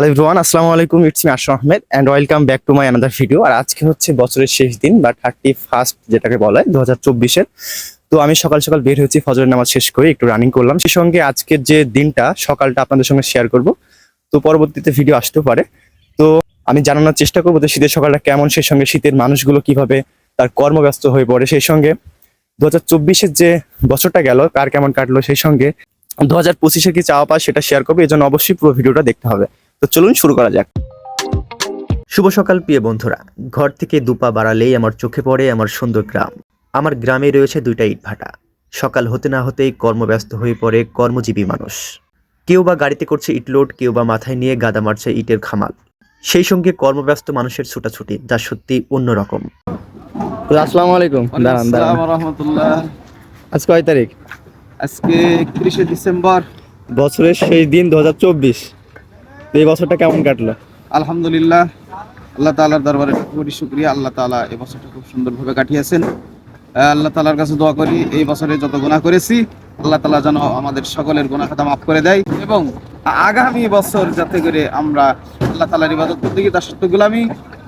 Hello everyone আসসালামু আলাইকুম it's me Ashraf Ahmed and welcome back to my another video আর আজকে হচ্ছে বছরের শেষ দিন, বা থার্টি ফার্স্ট যেটাকে বলা হয় দু হাজার চব্বিশের। তো আমি সকাল সকাল বের হয়েছি, ফজরের নামাজ শেষ করে একটু রানিং করলাম। সেই সঙ্গে আজকের যে দিনটা, সকালটা আপনাদের সঙ্গে শেয়ার করব। তো পরবর্তীতে ভিডিও আসতেও পারে। তো আমি জানানোর চেষ্টা করব যে শীতের সকালটা কেমন সেই সঙ্গে শীতের মানুষগুলো কীভাবে তার কর্মব্যস্ত হয়ে পড়ে। সেই সঙ্গে দু হাজার চব্বিশের যে বছরটা গেল, কার কেমন কাটলো, সেই সঙ্গে দু হাজার পঁচিশে কি চাওয়া পায় সেটা শেয়ার করব। এই জন্য অবশ্যই পুরো ভিডিওটা দেখতে হবে। তো চলুন শুরু করা যাক। শুভ সকাল প্রিয় বন্ধুরা। ঘর থেকে দুপা বাড়ালেই আমার চোখে পড়ে আমার সুন্দর গ্রাম। আমার গ্রামে রয়েছে দুইটা ইটভাটা। সকাল হতে না হতেই কর্মব্যস্ত হয়ে পড়ে কর্মজীবী মানুষ। কেউ বা গাড়িতে করছে ইটলোড কেউ বা মাথায় নিয়ে গাদা মারছে ইটের খামাল। সেই সঙ্গে কর্মব্যস্ত মানুষের ছুটাছুটি যা সত্যি অন্যরকম। আসসালামু আলাইকুম। দাঁড়ান দাঁড়ান। রহমতুল্লাহ আজ কয় তারিখ? আজকে একত্রিশে ডিসেম্বর। বছরের সেই দিন দু হাজার চব্বিশ। এই বছরটা কেমন কাটলো? আলহামদুলিল্লাহ আল্লাহ তাআলার দরবারে কোটি শুকরিয়া। আল্লাহ তাআলা এই বছরটা খুব সুন্দরভাবে কাটিয়েছেন। আল্লাহ তাআলার কাছে দোয়া করি এই বছরে যত গুনাহ করেছি আল্লাহ তাআলা যেন আমাদের সকলের গুনাহ খাতা মাফ করে দেয় এবং আগামী বছর যাতে করে আমরা আল্লাহ তাআলার ইবাদত করতে গিয়ে তার সত্য গোলামি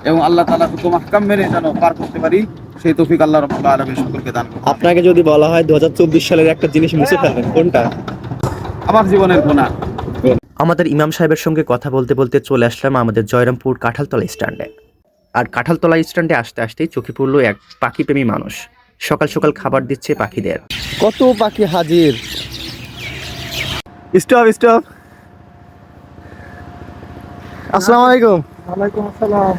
এবং আল্লাহ তাআলার হুকুম আহকাম মেনে যেন পার করতে পারি সেই তৌফিক আল্লাহ রাব্বুল আলামিন সকলকে দান আপনাকে যদি বলা হয় দু হাজার চব্বিশ সালের একটা জিনিস মুছে ফেলবেন কোনটা? আমার জীবনের গুনাহ। আমাদের ইমাম সাহেবের সঙ্গে কথা বলতে বলতে চলে আসলাম আমাদের জয়রামপুর কাঁঠালতলা স্ট্যান্ডে। আর কাঁঠালতলা স্ট্যান্ডে আসতে আসতেই চোখে পড়ল এক পাখিপ্রেমী মানুষ। সকাল সকাল খাবার দিচ্ছে পাখিদের। কত পাখি হাজির? Stop stop. আসসালামু আলাইকুম। ওয়ালাইকুম আসসালাম।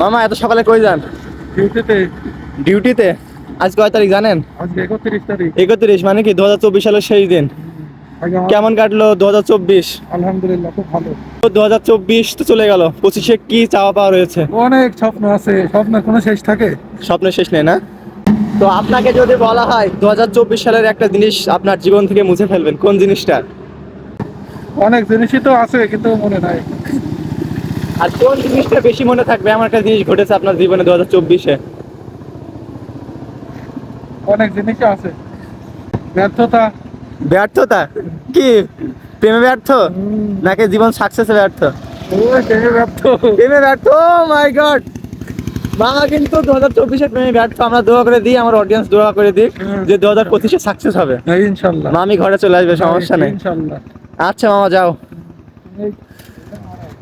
মামা এত সকালে কই যান? ডিউটিতে। ডিউটিতে? আজ কয় তারিখ জানেন? আজকে একত্রিশ তারিখ। একত্রিশ মানে কি দু হাজার চব্বিশ সালের শেষ দিন। কেমন কাটলো দু হাজার চব্বিশ? আলহামদুলিল্লাহ খুব ভালো। দু হাজার চব্বিশ তো চলে গেল। পঁচিশে কি চাওয়া পাওয়া রয়েছে? অনেক স্বপ্ন আছে স্বপ্নের কোনো শেষ থাকে? স্বপ্নের শেষ নেই না? তো আপনাকে যদি বলা হয় দু হাজার চব্বিশ সালের একটা জিনিস আপনার জীবন থেকে মুছে ফেলবেন কোন জিনিসটা? অনেক জিনিসই তো আছে কিন্তু মনে নাই। আর কোন জিনিসটা বেশি মনে থাকবে? আমার একটা জিনিস ঘটেছে আপনার জীবনে দু হাজার চব্বিশে। অনেক জিনিসই আছে। ব্যর্থতা ব্যর্থতা কি? প্রেমে ব্যর্থ? নাকি জীবন সাকসেসে ব্যর্থ? প্রেমে ব্যর্থ। প্রেমে ব্যর্থ? মাই গড মামা কিন্তু দু হাজার চব্বিশে প্রেমে ব্যর্থ। আমরা দোয়া করে দিই আমার অডিয়েন্স দোয়া করে দিই যে দু হাজার পঁচিশে সাকসেস হবে। ইনশাল্লাহ। মামি ঘরে চলে আসবে সমস্যা নেই। ইনশাল্লাহ আচ্ছা মামা যাও।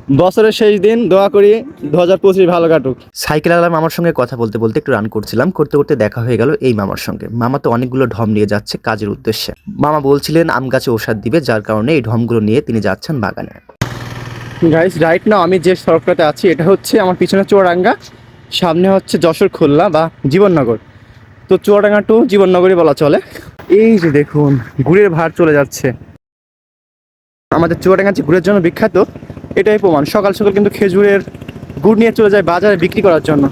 বছরের শেষ দিন দোয়া করি দু হাজার পঁচিশ ভালো কাটুক। সাইকেল আলাম মামার সঙ্গে কথা বলতে বলতে একটু রান করছিলাম করতে করতে দেখা হয়ে গেল এই মামার সঙ্গে। মামা তো অনেকগুলো ঢম নিয়ে যাচ্ছে কাজের উদ্দেশ্যে। মামা বলছিলেন আম গাছে ওষাদ দিবে যার কারণে এই ঢমগুলো নিয়ে তিনি যাচ্ছেন বাগানে। গাইস রাইট না আমি যে সড়কটাতে আছি এটা হচ্ছে আমার পিছনে চুয়াডাঙ্গা সামনে হচ্ছে যশোর খুলনা বা জীবননগর। তো চুয়াডাঙ্গা টু জীবননগরই বলা চলে। এই যে দেখুন গুড়ের ভার চলে যাচ্ছে। আমাদের চুয়াডাঙ্গা যে গুড়ের জন্য বিখ্যাত এটাই প্রমাণ। সকাল সকাল কিন্তু খেজুরের গুড় নিয়ে চলে যায় বাজারে বিক্রি করার জন্য।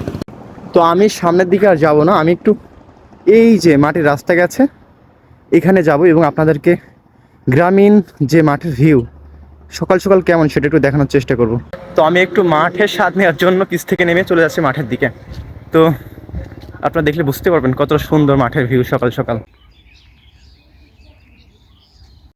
তো আমি সামনের দিকে আর যাব না, আমি একটু এই যে মাটির রাস্তা গেছে, এখানে যাব এবং আপনাদেরকে গ্রামীণ যে মাঠের ভিউ সকাল সকাল কেমন সেটা একটু দেখানোর চেষ্টা করব। তো আমি একটু মাঠের স্বাদ নেওয়ার জন্য পিচ থেকে নেমে চলে যাচ্ছি মাঠের দিকে। তো আপনারা দেখলে বুঝতে পারবেন কত সুন্দর মাঠের ভিউ সকাল সকাল।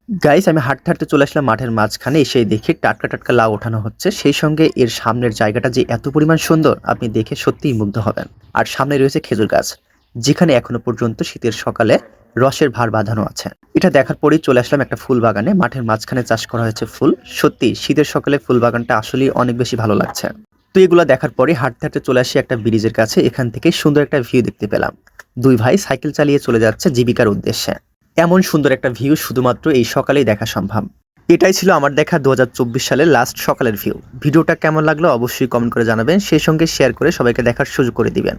গাইস আমি হাঁটতে হাঁটতে চলে আসলাম মাঠের মাঝখানে, এসে দেখি টাটকা টাটকা লাউ ওঠানো হচ্ছে। সেই সঙ্গে এর সামনের জায়গাটা যে এত পরিমাণ সুন্দর, আপনি দেখে সত্যিই মুগ্ধ হবেন। আর সামনে রয়েছে খেজুর গাছ, যেখানে এখনও পর্যন্ত শীতের সকালে রসের ভার বাঁধানো আছে। এটা দেখার পরেই চলে আসলাম একটা ফুল বাগানে। মাঠের মাঝখানে চাষ করা হয়েছে ফুল। সত্যি শীতের সকালে ফুল বাগানটা আসলেই অনেক বেশি ভালো লাগছে। তো এগুলো দেখার পরে হাঁটতে হাঁটতে চলে আসি একটা ব্রিজের কাছে। এখান থেকে সুন্দর একটা ভিউ দেখতে পেলাম। দুই ভাই সাইকেল চালিয়ে চলে যাচ্ছে জীবিকার উদ্দেশ্যে। এমন সুন্দর একটা ভিউ শুধুমাত্র এই সকালেই দেখা সম্ভব। এটাই ছিল আমার দেখা দু হাজার চব্বিশ সালের লাস্ট সকালের ভিউ ভিডিওটা কেমন লাগল অবশ্যই কমেন্ট করে জানাবেন। সেই সঙ্গে শেয়ার করে সবাইকে দেখার সুযোগ করে দিবেন।